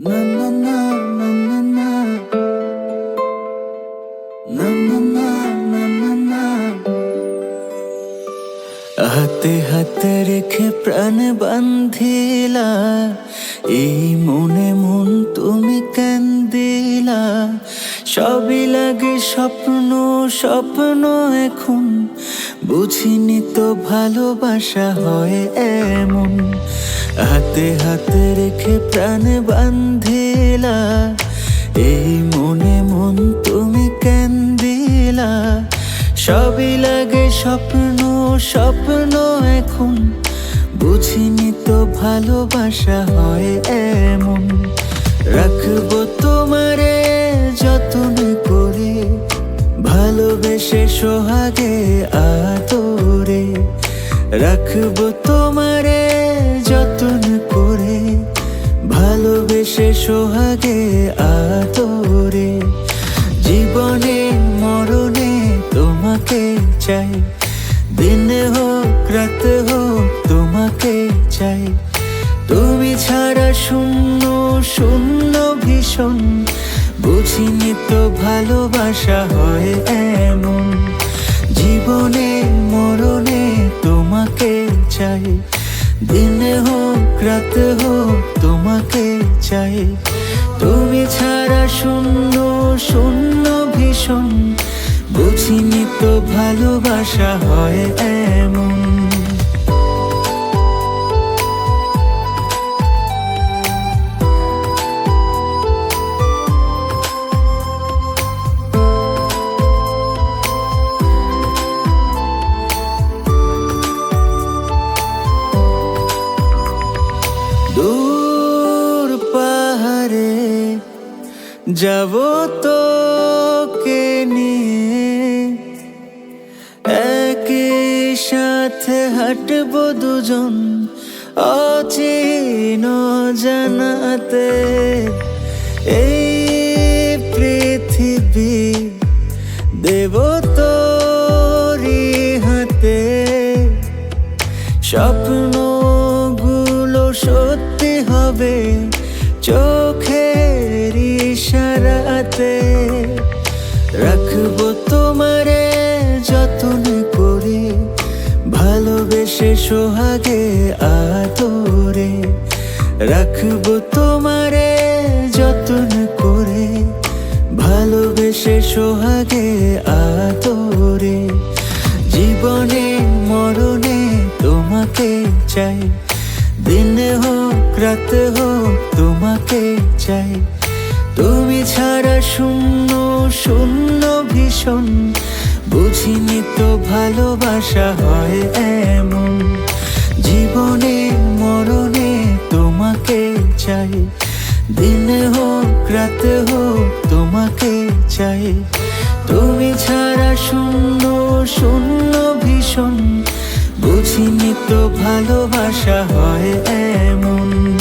Na na na হাতে হাতে রেখে প্রাণ বান্ধিলা, এই মনে মন তুমি কেন দিলা? সবই লাগে স্বপ্ন স্বপ্ন এখন বুঝিনি তো ভালোবাসা হয় এমন। হাতে হাতে রেখে প্রাণ বান্ধিলা এই মনে মন তুমি কেন দিলা? সবই লাগে স্বপ্ন স্বপ্ন এখন। বুঝিনি তো ভালোবাসা হয় এমন। রাখব তোমারে যত্ন করে, ভালোবেসে সোহাগে আদরে রাখব তোমারে যত্ন করে, ভালোবেসে সোহাগে আদরে। জীবনে, মরণে তোমাকে চাই, দিন হোক, রাত হোক তোমাকে চাই। তুমি ছাড়া শূন্য শূন্য ভীষণ, বুঝিনি তো ভালোবাসা হয় এমন। জীবনে চাই। দিনে হোক, রাত হোক, তোমাকে চাই। তুমি ছাড়া শূন্য শূন্য ভীষণ। বুঝিনি তো ভালোবাসা হয় এমন যাব তো কে নিয়ে। একই সাথে হাঁটবো দুজন অচিন জানাতে। এই পৃথিবী দেব তোরি হাতে। স্বপ্নগুলো সত্যি হবে চোখের ইশারাতে রাখব তোমারে যত্ন করে, ভালোবেসে সোহাগে আদরে। রাখব তোমারে যত্ন করে, ভালোবেসে সোহাগে আদরে। জীবনে, মরণে তোমাকে চাই, দিন হোক, রাত হোক তোমাকে চাই। তুমি ছাড়া শূন্য শূন্য ভীষণ। বুঝিনি তো ভালোবাসা হয় এমন। জীবনে, মরণে তোমাকে চাই। দিন হোক, রাতে হোক, তোমাকে চাই। তুমি ছাড়া শূন্য শূন্য ভীষণ। বুঝিনি তো ভালোবাসা হয় এমন।